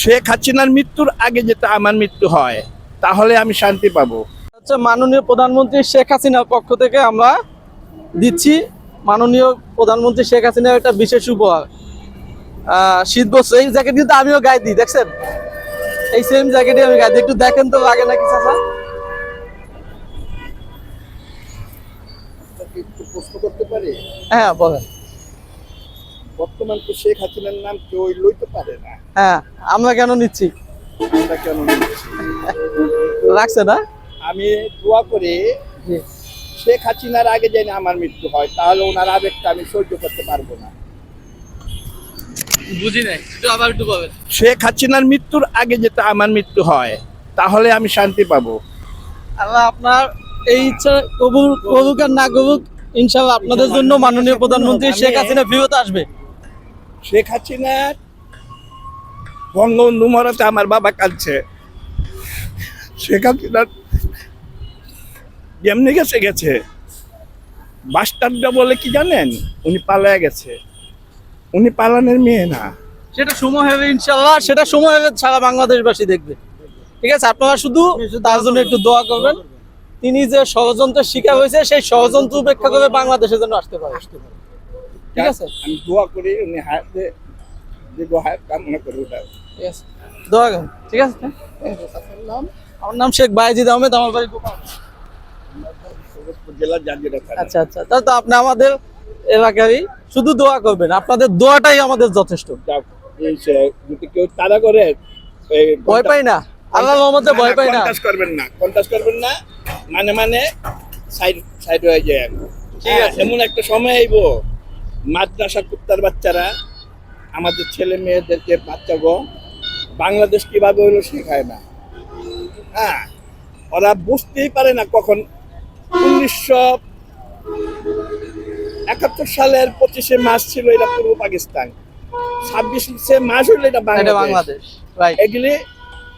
শেখ হাসিনার মৃত্যুর আগে যেটা আমার মৃত্যু হয় তাহলে আমি শান্তি পাবো। হচ্ছে মাননীয় প্রধানমন্ত্রী শেখ হাসিনার পক্ষ থেকে আমরা দিচ্ছি মাননীয় প্রধানমন্ত্রী শেখ হাসিনার একটা বিশেষ উপহার। শীত বস্ত্র এই জ্যাকেট কিন্তু আমিও গায়ে দিই দেখছেন? এই সেম জ্যাকেটই আমি গায়ে দিই। একটু দেখেন তো লাগে নাকি চাচা? একটু প্রশ্ন করতে পারি? হ্যাঁ বলেন। বর্তমান তো শেখ হাসিনার নাম কেউ লইতে পারে না। হ্যাঁ আমরা কেন নিচ্ছি? আমরা কেন নিচ্ছি? রাখছে না? আমি দোয়া করি শেখ হাসিনার আগে যেন আমার মৃত্যু হয় তাহলে ওনার আবেগটা আমি সহ্য করতে পারব না। বুঝি নাই আবার একটু বলেন। শেখ হাসিনার মৃত্যুর আগে যেটা আমার মৃত্যু হয় তাহলে আমি শান্তি পাবো। আল্লাহ আপনার এই ইচ্ছা কবুল করুক আর না করুক ইনশাআল্লাহ আপনাদের জন্য মাননীয় প্রধানমন্ত্রী শেখ হাসিনা ফিরত আসবে। শেখ হাসিনার বঙ্গবন্ধু মরাতে আমার বাবা কাঁদছে। শেখ হাসিনার যেমনি গেছে গেছে। বাস্টারটা বলে কি জানেন? উনি পালায় গেছে। উনি পালানের মেয়ে না। সেটা সময় হবে ইনশাল্লাহ সেটা সময় হবে সারা বাংলাদেশবাসী দেখবে। ঠিক আছে, আপনারা শুধু তার জন্য একটু দোয়া করবেন। তিনি যে ষড়যন্ত্রের শিকার হয়েছে, সেই ষড়যন্ত্র উপেক্ষা করে বাংলাদেশের জন্য আসতে পারে। ঠিক আছে? আমি দোয়া করি উনি হাতে দীর্ঘ হায়াত কামনা করি ওটা ঠিক আছে। দোয়া করুন। ঠিক আছে আমার নাম শেখ বাইজিদ আহমেদ আমার বাড়ি গোপাল জেলা জাজিরা আচ্ছা আচ্ছা। তাহলে তো আপনি আমাদের এলাকারই শুধু দোয়া করবেন আপনাদের দোয়াটাই আমাদের যথেষ্ট। যদি কেউ করে ভয় পাই না। আল্লাহ রহমতে ভয় পাই না। কন্টাস করবেন না কন্টাস করবেন না। মানে মানে সাইড সাইড হয়ে যায়। ঠিক হ্যাঁ, আছে। এমন একটা সময় আইব। মাদ্রাসা কুত্তার বাচ্চারা আমাদের ছেলে মেয়েদেরকে বাচ্চা গো বাংলাদেশ কীভাবে হইল শেখায় না। হ্যাঁ ওরা বুঝতেই পারে না কখন। উনিশশো একাত্তর সালের পঁচিশে মাস ছিল এটা পূর্ব পাকিস্তান। ছাব্বিশে মাস হইল এটা বাংলাদেশ। এগুলি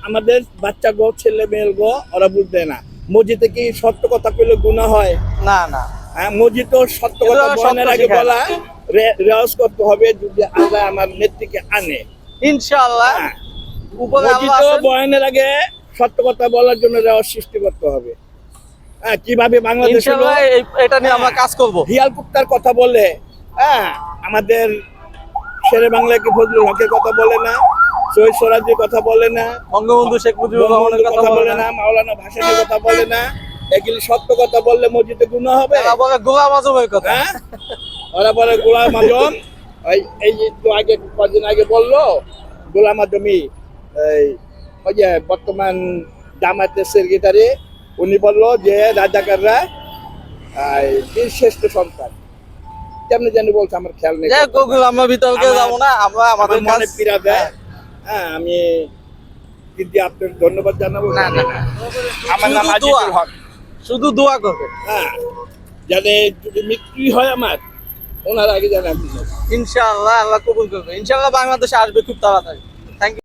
আমাদের বাচ্চা গো ছেলে মেয়ের গো ওরা বুঝবে না। মসজিদে কি সত্য কথা কইলে গুণা হয়? না না। হ্যাঁ মসজিদ সত্য কথা বলার আগে বলা। রেওয়াজ করতে হবে যদি আল্লাহ আমার নেত্রীকে আনে। ইনশাআল্লাহ। হ্যাঁ। বয়ানের আগে সত্য কথা বলার জন্য রেওয়াজ সৃষ্টি করতে হবে। হ্যাঁ কীভাবে বাংলাদেশ হলো ইনশাআল্লাহ এই- এটা নিয়ে আমরা কাজ করব। হিয়াল কুত্তার কথা বলে হ্যাঁ আমাদের শেরে বাংলাকে ফজলুল হকের কথা বলে না শহীদ স্বরাজের কথা বলে না বঙ্গবন্ধু শেখ মুজিবুর রহমানের কথা বলে না। মাওলানা ভাসানের কথা বলে না এগুলি সত্য কথা বললে মসজিদে গুণা হবে? গোলাম আজমের কথা। হ্যাঁ? ওরা বলে গোলাম আজম ওই এই একটু আগে কদিন আগে বলল গোলাম আজমি এই ওই যে বর্তমান জামাতের সেক্রেটারি উনি বলল যে রাজাকাররা শ্রেষ্ঠ সন্তান। কেমনি জানি বলছে আমার খেয়াল নেই। আমরা বিতর্কে যাব না আমরা আমাদের মনে পীড়া দেয়। হ্যাঁ। আমি কিন্তু আপনার ধন্যবাদ জানাব। না, না, না। আমার নাম শুধু আজিজুল দোয়া। হক। শুধু দোয়া করবেন হ্যাঁ জানে যদি মৃত্যুই হয় আমার ওনার আগে জানাব ইনশাআল্লাহ আল্লাহ কবুল করবে। ইনশাআল্লাহ বাংলাদেশে আসবে খুব তাড়াতাড়ি। Thank you